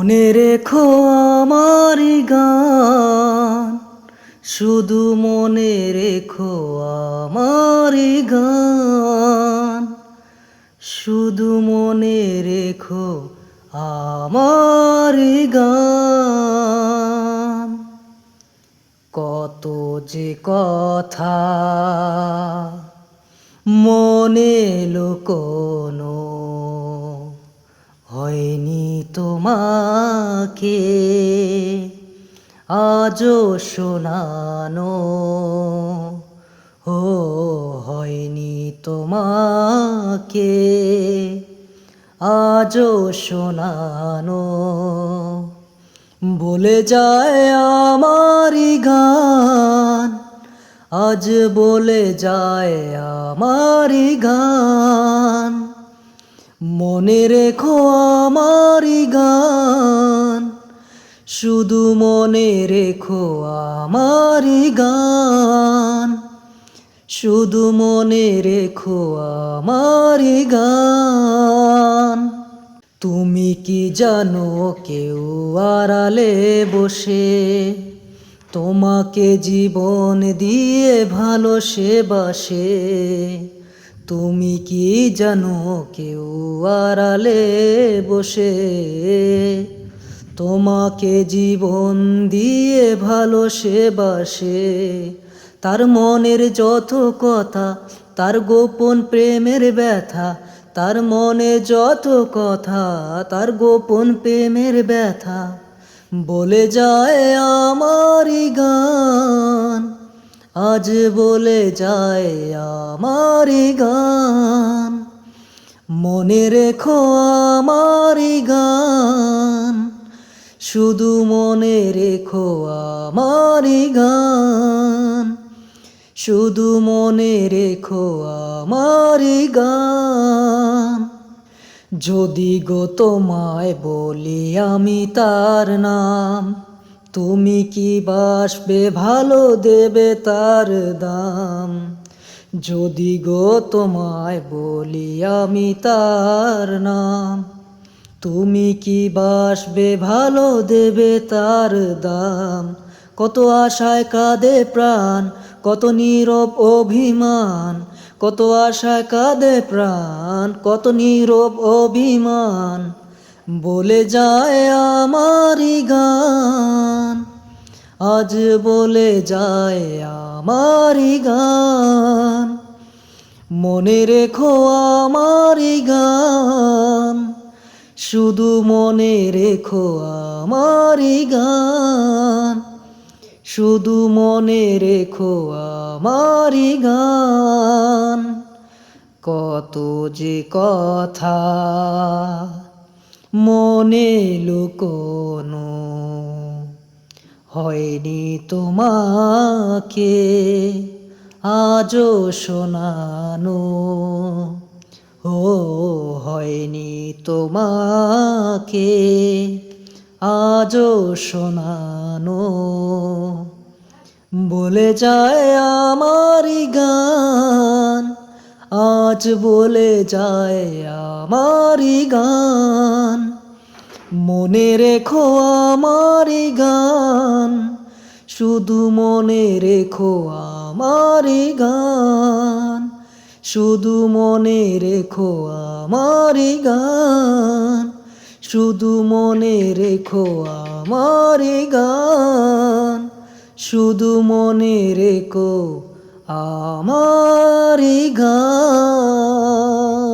মনে রেখো আমার গান। শুধু মনে রেখো আমার গান। শুধু মনে রেখো আমার গান। কত যে কথা মনে লুকোনো হয়নি তোমাকে আজও শোনানো ও হয়নি তোমাকে আজও শোনানো। বলে যায় আমারই গান, আজ বলে যায় আমারই গান। মনে রেখো আমারই গান, শুধু মনে রেখো আমারই গান, শুধু মনে রেখো আমারই গান। তুমি কি জানো কেউ আড়ালে বসে, তোমাকে জীবন দিয়ে ভালো সে বাসে তুমি কি জানো কেউ আড়ালে বসে? তোমাকে জীবন দিয়ে ভালো সে। বাসে তার মনের যত কথা, তার গোপন প্রেমের ব্যথা, তার মনে যত কথা, তার গোপন প্রেমের ব্যথা। বলে যায় আমারই গান। আজ বলে যায় আমারই গান। মনে রেখো আমারই গান। শুধু মনে রেখো আমারই গান। শুধু মনে রেখো আমারই গান। যদি গো তোমায় বলি আমি তার নাম তুমি কি বাসবে ভালো দেবে তার দাম? যদি গো তোমায় বলি আমি তার নাম, তুমি কি বাসবে ভালো দেবে তার দাম? কত আশায় কাঁদে প্রাণ, কত নীরব অভিমান, কত আশায় কাঁদে প্রাণ, কত নীরব অভিমান। বলে যায় আমারই গান। আজ বলে যায় আমারই গান। মনে রেখো আমারই গান। শুধু মনে রেখো আমারই গান। শুধু মনে রেখো আমারই গান। কত যে কথা মনে লুকোনো হয়নি তোমাকে, আজও শোনানো। ও, হয়নি তোমাকে, আজও শোনানো। বলে যায় আমারই গান, আজ বলে যায় আমারই গান। মনে রেখো আমারই গান, শুধু মনে রেখো আমারই গান, শুধু মনে রেখো আমারই গান, শুধু মনে রেখো আমারই গান, শুধু মনে রেখো আমারই গান।